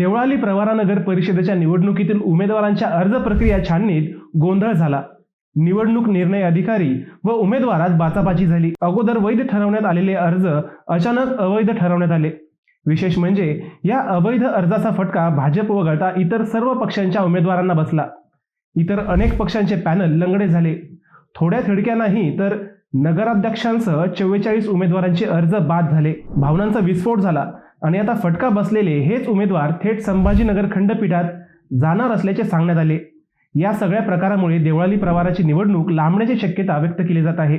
देवळाली प्रवारानगर परिषदेच्या निवडणुकीतील उमेदवारांच्या अर्ज प्रक्रिया छाननीत गोंधळ झाला. निवडणूक निर्णय अधिकारी व उमेदवारात बाचाबाची झाली. अगोदर वैध ठरवण्यात आलेले अर्ज अचानक अवैध ठरवण्यात आले. विशेष म्हणजे या अवैध अर्जाचा फटका भाजप वगळता इतर सर्व पक्षांच्या उमेदवारांना बसला. इतर अनेक पक्षांचे पॅनल लंगडे झाले. थोड्या खिडक्या नाही तर नगराध्यक्षांसह चव्वेचाळीस उमेदवारांचे अर्ज बाद झाले. भावनांचा विस्फोट झाला. आणि आता फटका बसलेले हेच उमेदवार थेट संभाजीनगर खंडपीठात जाणार असल्याचे सांगण्यात आले. या सगळ्या प्रकारामुळे देवळाली प्रवाराची निवडणूक लांबण्याची शक्यता व्यक्त केली जात आहे.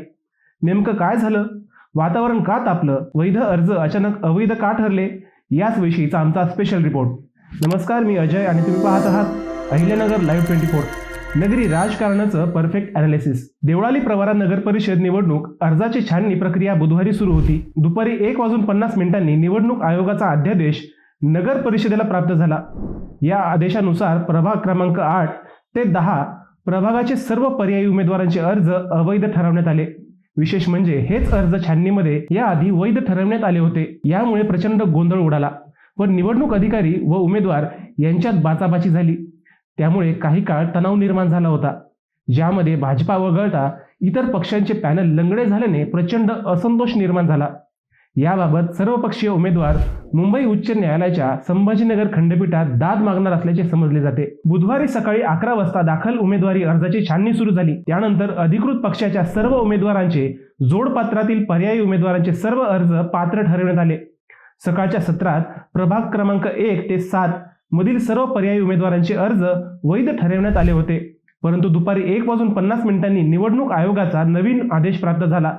नेमकं काय झालं? वातावरण का तापलं? वैध अर्ज अचानक अवैध का ठरले? याच विषयीचा आमचा स्पेशल रिपोर्ट नमस्कार मी अजय आणि तुम्ही पाहत आहात अहिल्यानगर लाईव्ह ट्वेंटी फोर नगरी राजकारणाचं परफेक्ट अनालिसिस देवळाली प्रवारा नगर परिषद निवडणूक अर्जाची छाननी प्रक्रिया बुधवारी सुरू होती. दुपारी एक वाजून पन्नास मिनिटांनी निवडणूक आयोगाचा अध्यादेश नगर परिषदेला प्राप्त झाला. या आदेशानुसार प्रभाग क्रमांक आठ ते दहा प्रभागाचे सर्व पर्यायी उमेदवारांचे अर्ज अवैध ठरवण्यात आले. विशेष म्हणजे हेच अर्ज छाननीमध्ये याआधी वैध ठरवण्यात आले होते. यामुळे प्रचंड गोंधळ उडाला व निवडणूक अधिकारी व उमेदवार यांच्यात बाचाबाची झाली. त्यामुळे काही काळ तणाव निर्माण झाला होता ज्यामध्ये भाजपा वगळता इतर पक्षांचे पॅनल लंगडे झाल्याने प्रचंड असंतोष निर्माण झाला. याबाबत सर्वपक्षीय उमेदवार मुंबई उच्च न्यायालयाच्या संभाजीनगर खंडपीठात दाद मागणार असल्याचे समजले जाते. बुधवारी सकाळी अकरा वाजता दाखल उमेदवारी अर्जाची छाननी सुरू झाली. त्यानंतर अधिकृत पक्षाच्या सर्व उमेदवारांचे जोडपात्रातील पर्यायी उमेदवारांचे सर्व अर्ज पात्र ठरवण्यात आले. सकाळच्या सत्रात प्रभाग क्रमांक एक ते सात मधील सर्व पर्यायी उमेदवारांचे अर्ज वैध ठरवण्यात आले होते. परंतु दुपारी एक वाजून पन्नास मिनिटांनी निवडणूक आयोगाचा नवीन आदेश प्राप्त झाला.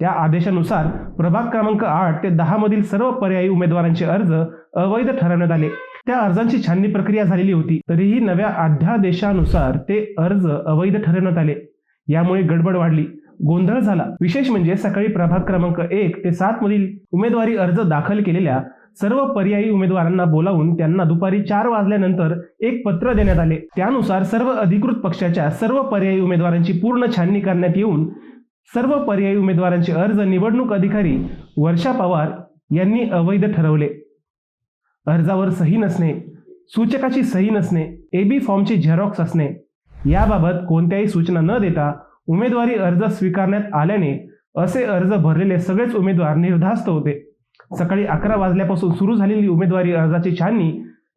त्या आदेशानुसार प्रभाग क्रमांक आठ ते दहा मधील सर्व पर्यायी उमेदवारांचे अर्ज अवैध ठरवण्यात आले. त्या अर्जांची छाननी प्रक्रिया झालेली होती. तरीही नव्या अध्यादेशानुसार ते अर्ज अवैध ठरवण्यात आले. यामुळे गडबड वाढली. गोंधळ झाला. विशेष म्हणजे सकाळी प्रभाग क्रमांक एक ते सात मधील उमेदवारी अर्ज दाखल केलेल्या सर्व पर्यायी उमेदवारांना बोलावून त्यांना दुपारी चार वाजल्यानंतर एक पत्र देण्यात आले. त्यानुसार सर्व अधिकृत पक्षाच्या सर्व पर्यायी उमेदवारांची पूर्ण छाननी करण्यात येऊन सर्व पर्यायी उमेदवारांचे अर्ज निवडणूक अधिकारी वर्षा पवार यांनी अवैध ठरवले. अर्जावर सही नसणे सूचकाची सही नसणे एबी फॉर्मची झेरॉक्स असणे याबाबत कोणत्याही सूचना न देता उमेदवारी अर्ज स्वीकारण्यात आल्याने असे अर्ज भरलेले सगळेच उमेदवार निर्धास्त होते. सकाळी अकरा वाजल्यापासून सुरू झालेली उमेदवारी अर्जाची छाननी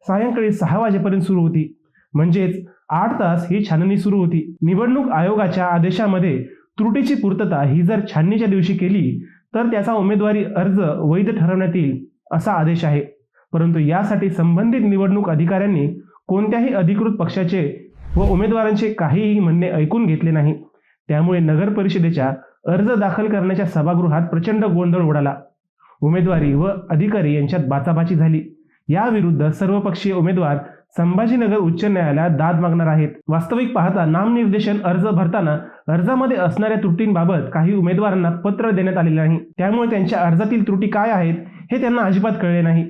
सायंकाळी सहा वाजेपर्यंत सुरू होती. म्हणजेच आठ तास ही छाननी सुरू होती. निवडणूक आयोगाच्या आदेशामध्ये त्रुटीची पूर्तता ही जर छाननीच्या दिवशी केली तर त्याचा उमेदवारी अर्ज वैध ठरवण्यात येईल असा आदेश आहे. परंतु यासाठी संबंधित निवडणूक अधिकाऱ्यांनी कोणत्याही अधिकृत पक्षाचे व उमेदवारांचे काहीही म्हणणे ऐकून घेतले नाही. त्यामुळे नगर परिषदेच्या अर्ज दाखल करण्याच्या सभागृहात प्रचंड गोंधळ उडाला. उमेदवारी व अधिकारी यांच्यात बाचाबाची झाली. याविरुद्ध सर्वपक्षीय उमेदवार संभाजीनगर उच्च न्यायालयात दाद मागणार आहेत. वास्तविक पाहता नामनिर्देशन अर्ज भरताना अर्जामध्ये असणाऱ्या त्रुटींबाबत काही उमेदवारांना पत्र देण्यात आलेले नाही. त्यामुळे त्यांच्या अर्जातील त्रुटी काय आहेत हे त्यांना अजिबात कळले नाही.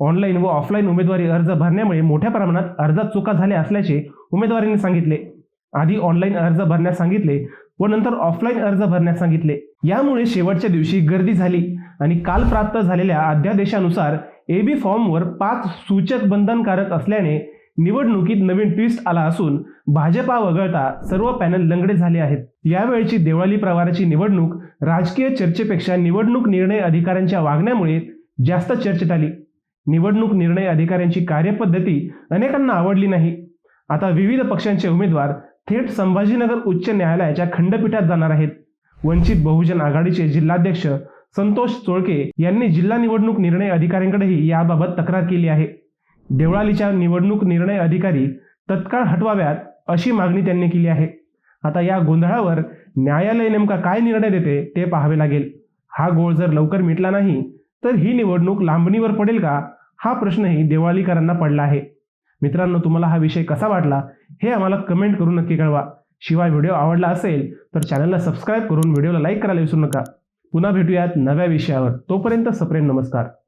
ऑनलाईन व ऑफलाईन उमेदवारी अर्ज भरण्यामुळे मोठ्या प्रमाणात अर्जात चुका झाल्या असल्याचे उमेदवारांनी सांगितले. आधी ऑनलाईन अर्ज भरण्यास सांगितले व नंतर ऑफलाईन अर्ज भरण्यास सांगितले. यामुळे शेवटच्या दिवशी गर्दी झाली. आणि काल प्राप्त झालेल्या अध्यादेशानुसार ए बी फॉर्मवर पाच सूचक बंधनकारक असल्याने निवडणुकीत नवीन ट्विस्ट आला असून भाजपा वगळता सर्व पॅनल लंगडे झाले आहेत. यावेळची देवळाली प्रवाराची निवडणूक राजकीय चर्चेपेक्षा निवडणूक निर्णय अधिकाऱ्यांच्या वागण्यामुळे जास्त चर्चेत आली. निवडणूक निर्णय अधिकाऱ्यांची कार्यपद्धती अनेकांना आवडली नाही. आता विविध पक्षांचे उमेदवार थेट संभाजीनगर उच्च न्यायालयाच्या खंडपीठात जाणार आहेत. वंचित बहुजन आघाडीचे जिल्हाध्यक्ष संतोष चोळके यांनी जिल्हा निवडणूक निर्णय अधिकाऱ्यांकडेही याबाबत तक्रार केली आहे. देवळालीच्या निवडणूक निर्णय अधिकारी तत्काळ हटवाव्यात अशी मागणी त्यांनी केली आहे. आता या गोंधळावर न्यायालय नेमका काय निर्णय देते ते पाहावे लागेल. हा गोळ जर लवकर मिटला नाही तर ही निवडणूक लांबणीवर पडेल का? हा प्रश्नही देवाळीकरांना पडला आहे. मित्रांनो तुम्हाला हा विषय कसा वाटला हे आम्हाला कमेंट करून नक्की कळवा. शिवाय व्हिडिओ आवडला असेल तर चॅनलला सबस्क्राईब करून व्हिडिओला लाईक करायला विसरू नका. पुन्हा भेटूयात नव्या विषयावर. तोपर्यंत सप्रेम नमस्कार.